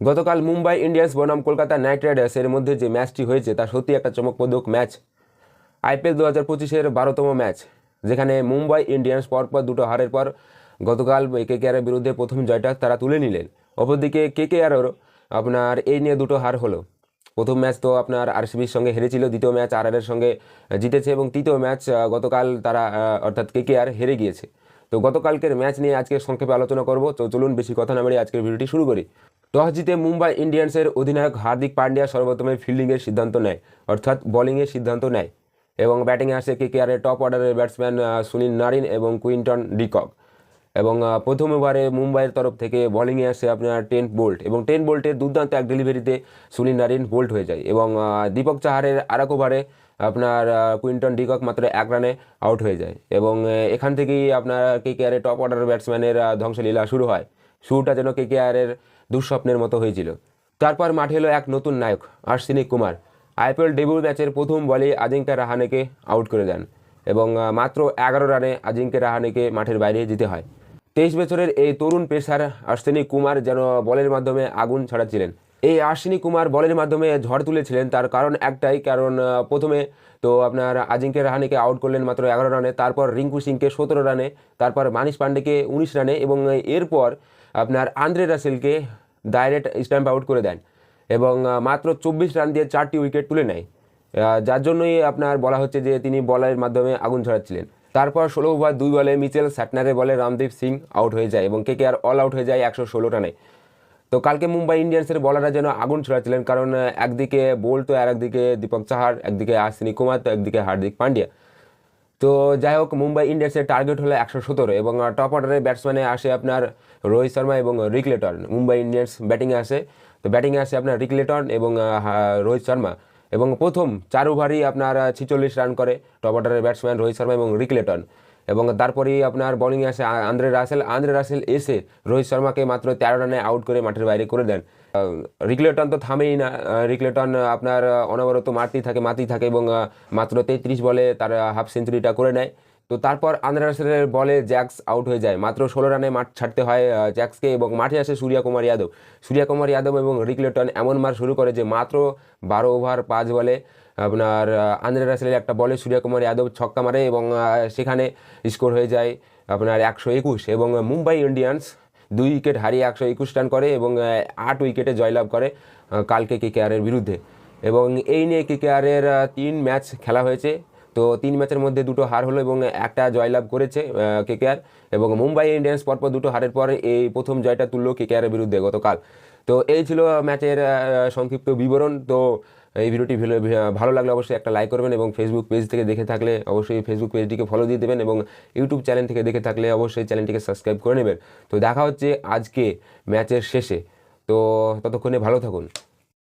গতকাল মুম্বাই ইন্ডিয়ান্স বনাম Kolkata night Riders এর মধ্যে যে ম্যাচটি হয়েছে, তা সত্যি একটা চমকপ্রদক ম্যাচ। আইপিএল দু হাজার পঁচিশের বারোতম ম্যাচ, যেখানে মুম্বাই ইন্ডিয়ান্স পরপর দুটো হারের পর গতকাল কে কেকেআরের বিরুদ্ধে প্রথম জয়টা তারা তুলে নিলেন। অপরদিকে কে কে কেকেআরেরও আপনার এই নিয়ে দুটো হার হলো। প্রথম ম্যাচ তো আপনার আরসিবির সঙ্গে হেরেছিল, দ্বিতীয় ম্যাচ আর এর সঙ্গে জিতেছে এবং তৃতীয় ম্যাচ গতকাল তারা অর্থাৎ কেকেআর হেরে গিয়েছে। তো গতকালকের ম্যাচ নিয়ে আজকে সংক্ষেপে আলোচনা করব। তো চলুন, বেশি কথা না বাড়িয়ে আজকের ভিডিওটি শুরু করি। টস জিতে মুম্বাই ইন্ডিয়ান্সের অধিনায়ক হার্দিক পান্ডিয়া সর্বপ্রথমে ফিল্ডিংয়ের সিদ্ধান্ত নেয়, অর্থাৎ বোলিংয়ের সিদ্ধান্ত নেয় এবং ব্যাটিংয়ে আসে কেকেআরের টপ অর্ডারের ব্যাটসম্যান সুনীল নারিন এবং কুইন্টন ডিকক। এবং প্রথম ওভারে মুম্বাইয়ের তরফ থেকে বোলিংয়ে আসে আপনার টেন বোল্ট এবং টেন বোল্টের দুর্দান্ত এক ডেলিভারিতে সুনীল নারিন বোল্ট হয়ে যায় এবং দীপক চাহারের আরেক ওভারে আপনার কুইন্টন ডিকক মাত্র এক রানে আউট হয়ে যায় এবং এখান থেকেই আপনার কেকেআরের টপ অর্ডারের ব্যাটসম্যানের ধ্বংসলীলা শুরু হয়। শুরুটা যেন কেকেআরের দুঃস্বপ্নের মতো হয়েছিল। তারপর মাঠে এলো এক নতুন নায়ক আশ্বিনী কুমার। আইপিএল ডেবিউ ম্যাচের প্রথম বলে আজিঙ্কা রাহানেকে আউট করে দেন এবং মাত্র এগারো রানে আজিঙ্কা রাহানেকে মাঠের বাইরে যেতে হয়। তেইশ বছরের এই তরুণ পেশার অশ্বিনী কুমার যেন বলের মাধ্যমে আগুন ছড়াচ্ছিলেন। এই অশ্বিনী কুমার বলের মাধ্যমে ঝড় তুলেছিলেন, তার কারণ একটাই, কারণ প্রথমে তো আপনার আজিঙ্কে রাহানেকে আউট করলেন মাত্র এগারো রানে, তারপর রিঙ্কু সিংকে সতেরো রানে, তারপর মানিশ পান্ডেকে উনিশ রানে এবং এরপর আপনার আন্দ্রে রাসেলকে ডাইরেক্ট স্ট্যাম্প আউট করে দেন এবং মাত্র চব্বিশ রান দিয়ে চারটি উইকেট তুলে নেয়। যার জন্যই আপনার বলা হচ্ছে যে তিনি বলের মাধ্যমে আগুন ছড়াচ্ছিলেন তারপর ষোলো ওভার দুই বলে মিচেল স্যাটনারে বলে রামদীপ সিং আউট হয়ে যায় এবং কে কে আর অল আউট হয়ে যায় একশো ষোলো রানে। তো কালকে মুম্বাই ইন্ডিয়ান্সের বলাররা যেন আগুন ছড়াচ্ছিলেন, কারণ একদিকে বোল্ট আর একদিকে দীপক চাহার, একদিকে আশ্বিনী কুমার, তো একদিকে হার্দিক পান্ডিয়া। তো যাই হোক, মুম্বাই ইন্ডিয়ান্সের টার্গেট হলো একশো সতেরো এবং টপ অর্ডারের ব্যাটসম্যানে আসে আপনার রোহিত শর্মা এবং রিকলেটন মুম্বাই ইন্ডিয়ান্স ব্যাটিংয়ে আসে, তো ব্যাটিংয়ে আসে আপনার রিকলেটন এবং রোহিত শর্মা এবং প্রথম চার ওভারই আপনার ছিচল্লিশ রান করে টপ অর্ডারের ব্যাটসম্যান রোহিত শর্মা এবং রিক লেটন। এবং তারপরেই আপনার বোলিংয়ে আসে আন্দ্রে রাসেল। আন্দ্রে রাসেল এসে রোহিত শর্মাকে মাত্র তেরো রানে আউট করে মাঠের বাইরে করে দেন। রিকলেটন তো থামেই না। রিকলেটন আপনার অনবরত মারতেই থাকে মারতেই থাকে এবং মাত্র তেত্রিশ বলে তার হাফ সেঞ্চুরিটা করে নেয়। তো তারপর আন্দ্রে রাসেলের বলে জ্যাক্স আউট হয়ে যায়। মাত্র ষোলো রানে মাঠ ছাড়তে হয় জ্যাক্সকে এবং মাঠে আসে সূর্য কুমার যাদব। সূর্য কুমার যাদব এবং রিকলেটন এমন মার শুরু করে যে মাত্র বারো ওভার পাঁচ বলে আপনার আন্দ্রে রাসেলের একটা বলে সূর্যকুমার যাদব ছক্কা মারে এবং সেখানে স্কোর হয়ে যায় আপনার একশো একুশ এবং মুম্বাই ইন্ডিয়ান্স দুই উইকেট হারিয়ে একশো একুশ রান করে এবং আট উইকেটে জয়লাভ করে কালকে কেকেআরের বিরুদ্ধে। এবং এই নিয়ে কেকেআরের তিন ম্যাচ খেলা হয়েছে। তো তিন ম্যাচের মধ্যে দুটো হার হলো এবং একটা জয়লাভ করেছে কেকেআর এবং মুম্বাই ইন্ডিয়ান্স পরপর দুটো হারের পর এই প্রথম জয়টা তুললো কেকেআরের বিরুদ্ধে গতকাল। তো এই ছিল ম্যাচের সংক্ষিপ্ত বিবরণ। তো এই ভিডিওটি ভালো- লাগলে অবশ্যই একটা লাইক করবেন এবং ফেসবুক পেজ থেকে দেখে থাকলে অবশ্যই ফেসবুক পেজটিকে ফলো দিয়ে দেবেন এবং ইউটিউব চ্যানেল থেকে দেখে থাকলে অবশ্যই চ্যানেলটিকে সাবস্ক্রাইব করে নেবেন। তো দেখা হচ্ছে আজকে ম্যাচের শেষে। তো ততক্ষণে ভালো থাকুন।